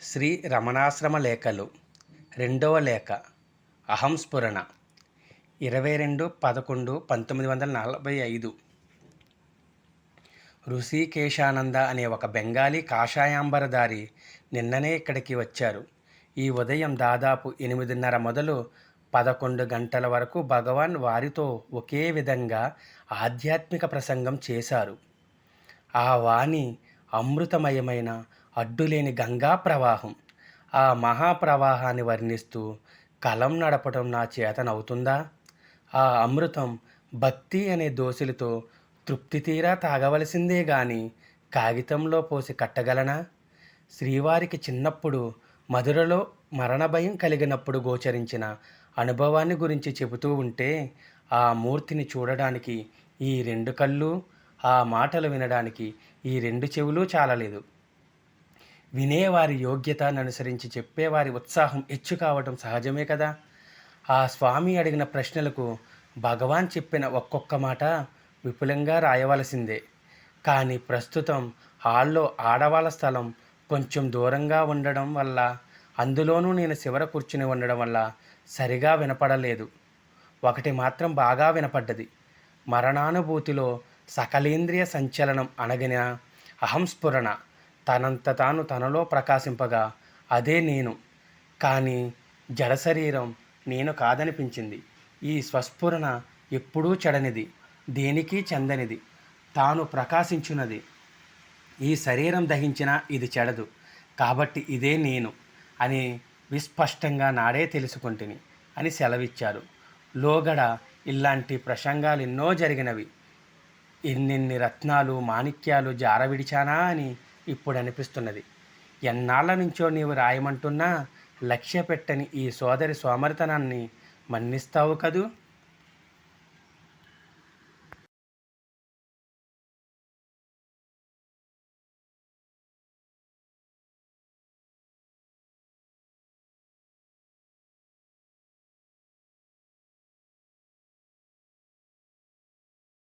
శ్రీ రమణాశ్రమ లేఖలు రెండవ లేఖ అహం స్ఫురణ ఇరవై రెండు పదకొండు పంతొమ్మిది వందల నలభై ఐదు. ఋషికేశానంద అనే ఒక బెంగాలీ కాషాయాంబరదారి నిన్ననే ఇక్కడికి వచ్చారు. ఈ ఉదయం దాదాపు ఎనిమిదిన్నర మొదలు పదకొండు గంటల వరకు భగవాన్ వారితో ఒకే విధంగా ఆధ్యాత్మిక ప్రసంగం చేశారు. ఆ వాణి అమృతమయమైన అడ్డులేని గంగా ప్రవాహం. ఆ మహాప్రవాహాన్ని వర్ణిస్తూ కలం నడపడం నా చేతనవుతుందా? ఆ అమృతం భక్తి అనే దోశలతో తృప్తి తీరా తాగవలసిందే గాని కాగితంలో పోసి కట్టగలనా? శ్రీవారికి చిన్నప్పుడు మధురలో మరణ భయం కలిగినప్పుడు గోచరించిన అనుభవాన్ని గురించి చెబుతూ ఉంటే ఆ మూర్తిని చూడడానికి ఈ రెండు కళ్ళు ఆ మాటలు వినడానికి ఈ రెండు చెవులు చాలలేదు. వినేవారి యోగ్యతను అనుసరించి చెప్పేవారి ఉత్సాహం హెచ్చు కావటం సహజమే కదా? ఆ స్వామి అడిగిన ప్రశ్నలకు భగవాన్ చెప్పిన ఒక్కొక్క మాట విపులంగా రాయవలసిందే. కానీ ప్రస్తుతం హాల్లో ఆడవాళ్ళ స్థలం కొంచెం దూరంగా ఉండడం వల్ల అందులోనూ నేను చివర కూర్చుని ఉండడం వల్ల సరిగా వినపడలేదు. ఒకటి మాత్రం బాగా వినపడ్డది. మరణానుభూతిలో సకలేంద్రియ సంచలనం అనగిన అహంస్ఫురణ తనంత తాను తనలో ప్రకాశింపగా అదే నేను. కానీ జడ శరీరం నేను కాదనిపించింది. ఈ స్వస్ఫురణ ఎప్పుడూ చెడనిది దేనికి చెందనిది. తాను ప్రకాశించున్నది ఈ శరీరం దహించినా ఇది చెడదు. కాబట్టి ఇదే నేను అని విస్పష్టంగా నాడే తెలుసుకుంటుని అని సెలవిచ్చారు. లోగడ ఇలాంటి ప్రసంగాలు ఎన్నో జరిగినవి. ఎన్నెన్ని రత్నాలు మాణిక్యాలు జారవిడిచానా అని ఇప్పుడు అనిపిస్తున్నది ఎన్నాళ్ళ నుంచో నీవు రాయమంటున్నా లక్ష్య పెట్టని ఈ సోదరి సోమరితనాన్ని మన్నిస్తావు కదూ?